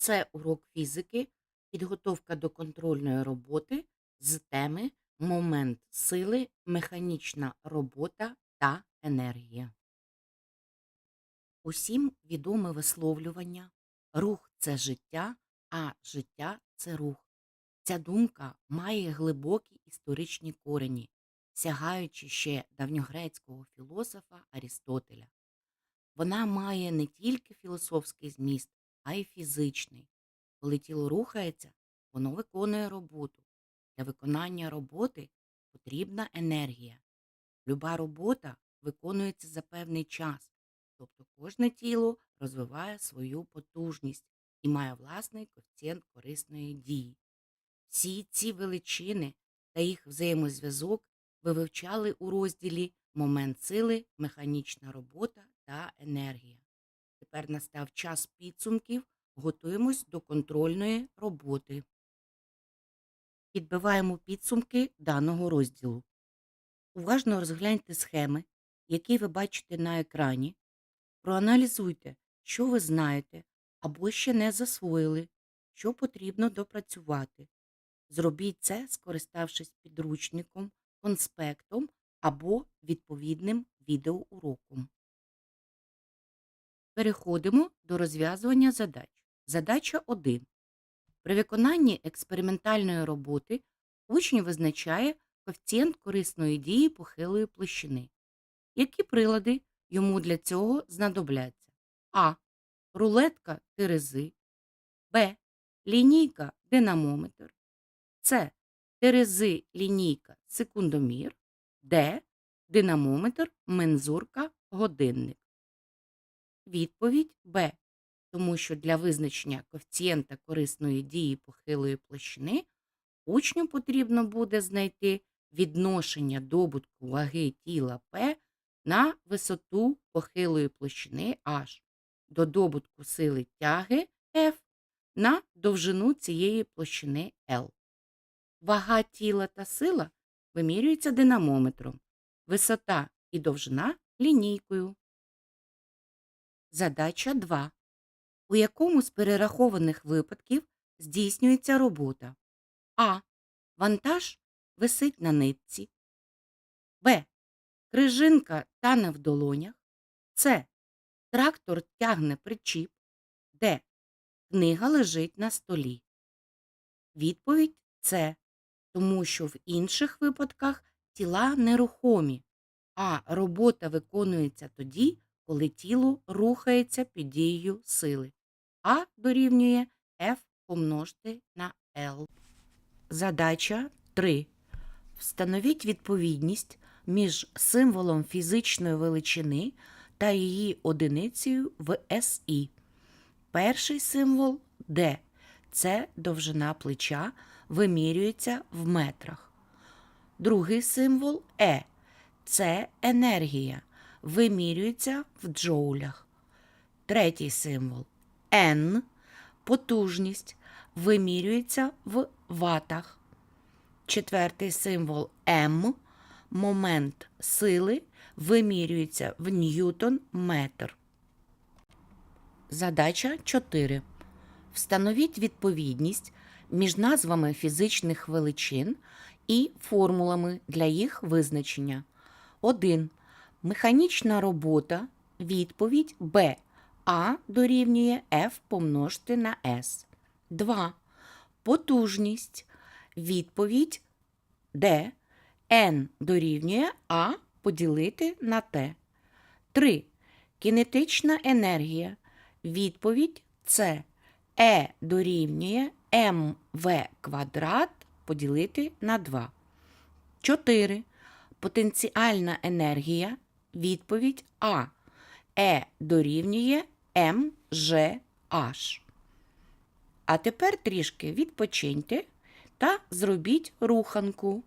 Це урок фізики, підготовка до контрольної роботи з теми Момент сили, механічна робота та енергія. Усім відоме висловлювання рух це життя, а життя це рух. Ця думка має глибокі історичні корені, сягаючи ще давньогрецького філософа Арістотеля. Вона має не тільки філософський зміст, а й фізичний. Коли тіло рухається, воно виконує роботу. Для виконання роботи потрібна енергія. Люба робота виконується за певний час, тобто кожне тіло розвиває свою потужність і має власний коефіцієнт корисної дії. Всі ці величини та їх взаємозв'язок ви вивчали у розділі Момент сили, механічна робота та енергія. Тепер настав час підсумків, готуємось до контрольної роботи. Підбиваємо підсумки даного розділу. Уважно розгляньте схеми, які ви бачите на екрані. Проаналізуйте, що ви знаєте або ще не засвоїли, що потрібно допрацювати. Зробіть це, скориставшись підручником, конспектом або відповідним відеоуроком. Переходимо до розв'язування задач. Задача 1. При виконанні експериментальної роботи учень визначає коефіцієнт корисної дії похилої площини. Які прилади йому для цього знадобляться? А. Рулетка терези. Б. Лінійка динамометр. С. Терези лінійка секундомір. Д. Динамометр, мензурка, годинник. Відповідь Б. Тому що для визначення коефіцієнта корисної дії похилої площини учню потрібно буде знайти відношення добутку ваги тіла П на висоту похилої площини H до добутку сили тяги F на довжину цієї площини L. Вага тіла та сила вимірюються динамометром, висота і довжина лінійкою. Задача 2. У якому з перерахованих випадків здійснюється робота? А. Вантаж висить на нитці. Б. Крижинка тане в долонях. С. Трактор тягне причіп. Д. Книга лежить на столі. Відповідь С. Тому що в інших випадках тіла нерухомі, а робота виконується тоді, коли тіло рухається під дією сили. А дорівнює F помножити на L. Задача 3. Встановіть відповідність між символом фізичної величини та її одиницею в СІ. Перший символ D. Це довжина плеча вимірюється в метрах. Другий символ Е. Це енергія вимірюється в джоулях. Третій символ N потужність вимірюється в ватах. Четвертий символ М момент сили вимірюється в ньютон метр. Задача 4. Встановіть відповідність між назвами фізичних величин і формулами для їх визначення. 1. Механічна робота. Відповідь Б. А дорівнює F помножити на S. 2. Потужність. Відповідь Д. N дорівнює А поділити на Т. 3. Кінетична енергія. Відповідь С. Е дорівнює МВ квадрат поділити на 2. 4. Потенціальна енергія. Відповідь А. Е дорівнює МЖH. А тепер трішки відпочиньте та зробіть руханку.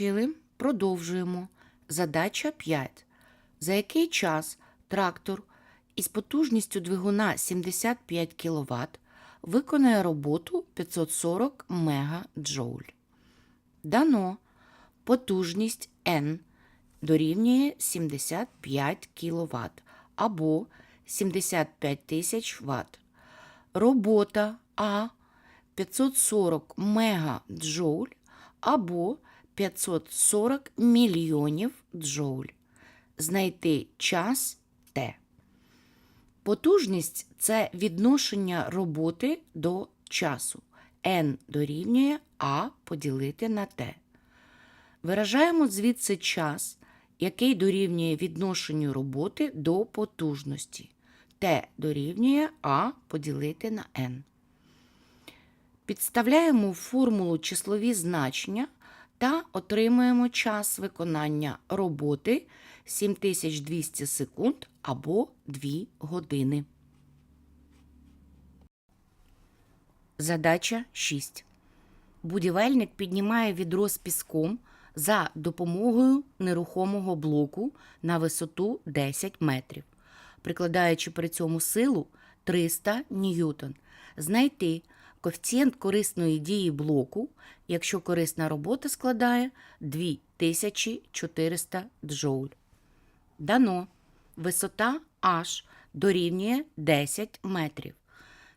Закінчили. Продовжуємо. Задача 5. За який час трактор із потужністю двигуна 75 кВт виконає роботу 540 МДж? Дано потужність N дорівнює 75 кВт або 75 тисяч Вт. Робота А 540 МДж або 540 мільйонів джоуль. Знайти час Т. Потужність це відношення роботи до часу. N дорівнює А поділити на Т. Виражаємо звідси час, який дорівнює відношенню роботи до потужності. Т дорівнює А поділити на N. Підставляємо формулу числові значення та отримуємо час виконання роботи 7200 секунд або 2 години. Задача 6. Будівельник піднімає відро з піском за допомогою нерухомого блоку на висоту 10 метрів, прикладаючи при цьому силу 300 ньютон. Знайти коефіцієнт корисної дії блоку, якщо корисна робота складає 2400 джоуль. Дано. Висота H дорівнює 10 метрів.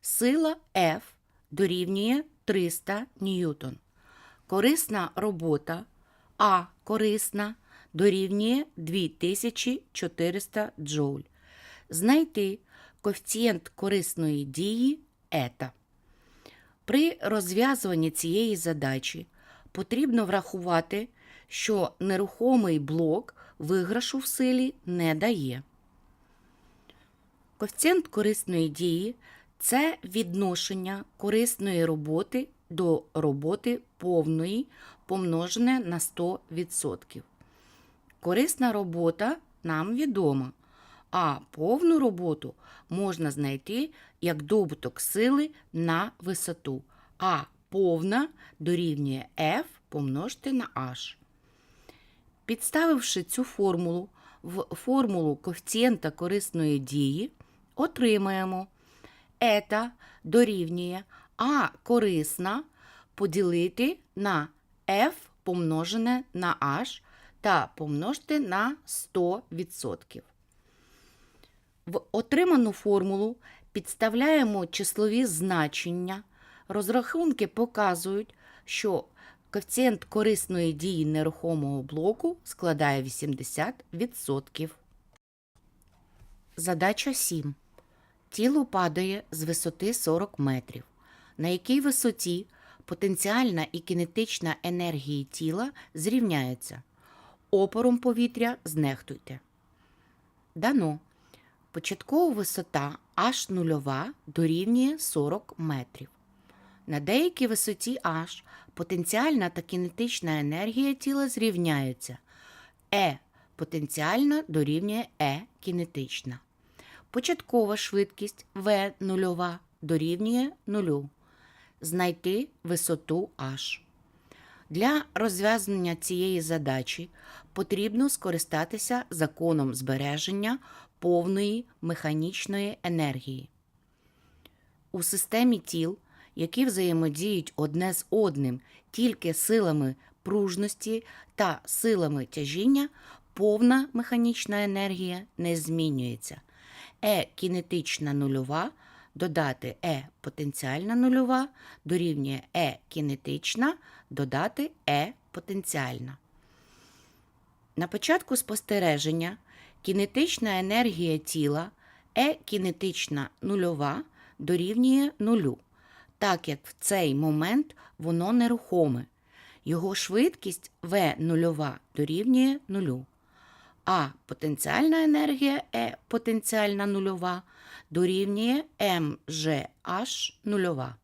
Сила F дорівнює 300 ньютон. Корисна робота А корисна дорівнює 2400 джоуль. Знайти коефіцієнт корисної дії ета. При розв'язуванні цієї задачі потрібно врахувати, що нерухомий блок виграшу в силі не дає. Коефіцієнт корисної дії це відношення корисної роботи до роботи повної помножене на 100%. Корисна робота нам відома, а повну роботу можна знайти як добуток сили на висоту, а повна дорівнює F помножити на H. Підставивши цю формулу в формулу коефіцієнта корисної дії, отримаємо ета дорівнює А корисна поділити на F помножене на H та помножити на 100%. В отриману формулу підставляємо числові значення. Розрахунки показують, що коефіцієнт корисної дії нерухомого блоку складає 80%. Задача 7. Тіло падає з висоти 40 метрів. На якій висоті потенціальна і кінетична енергії тіла зрівняються. Опором повітря знехтуйте. Дано. Початкова висота аж нульова дорівнює 40 метрів. На деякій висоті H потенціальна та кінетична енергія тіла зрівняються. Е потенціальна дорівнює Е кінетична. Початкова швидкість В нульова дорівнює нулю. Знайти висоту H. Для розв'язання цієї задачі потрібно скористатися законом збереження повної механічної енергії. У системі тіл, які взаємодіють одне з одним тільки силами пружності та силами тяжіння, повна механічна енергія не змінюється. Е кінетична нульова додати Е потенціальна нульова дорівнює Е кінетична додати Е потенціальна. На початку спостереження кінетична енергія тіла Е кінетична нульова дорівнює нулю, так як в цей момент воно нерухоме. Його швидкість В нульова дорівнює нулю. А потенціальна енергія Е потенціальна нульова дорівнює МЖH нульова.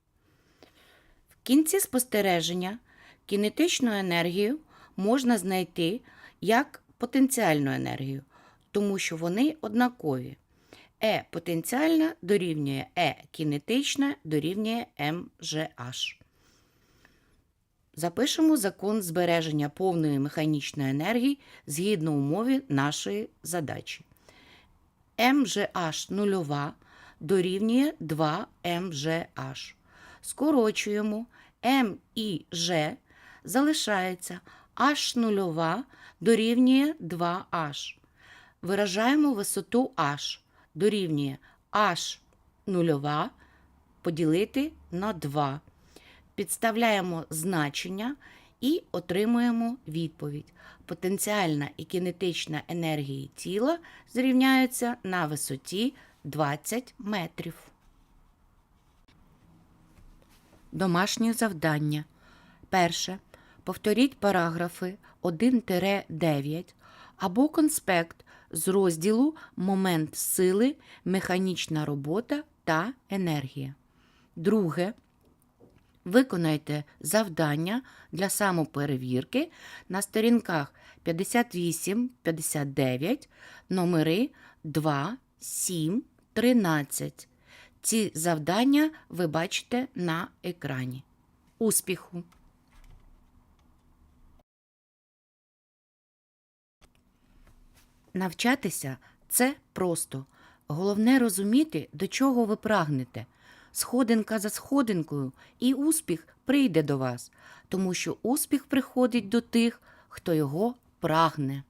В кінці спостереження кінетичну енергію можна знайти як потенціальну енергію, тому що вони однакові. Е потенціальна дорівнює Е кінетична дорівнює МЖH. Запишемо закон збереження повної механічної енергії згідно умові нашої задачі. МЖH нульова дорівнює 2 МЖH. Скорочуємо М і Ж залишається H нульова дорівнює 2H. Виражаємо висоту H дорівнює H нульова поділити на 2. Підставляємо значення і отримуємо відповідь. Потенціальна і кінетична енергії тіла зрівняються на висоті 20 метрів. Домашнє завдання. Перше. Повторіть параграфи 1-9 або конспект з розділу Момент сили, механічна робота та енергія. Друге. Виконайте завдання для самоперевірки на сторінках 58-59, номери 2, 7, 13. Ці завдання ви бачите на екрані. Успіху! Навчатися це просто. Головне розуміти, до чого ви прагнете. Сходинка за сходинкою, і успіх прийде до вас, тому що успіх приходить до тих, хто його прагне.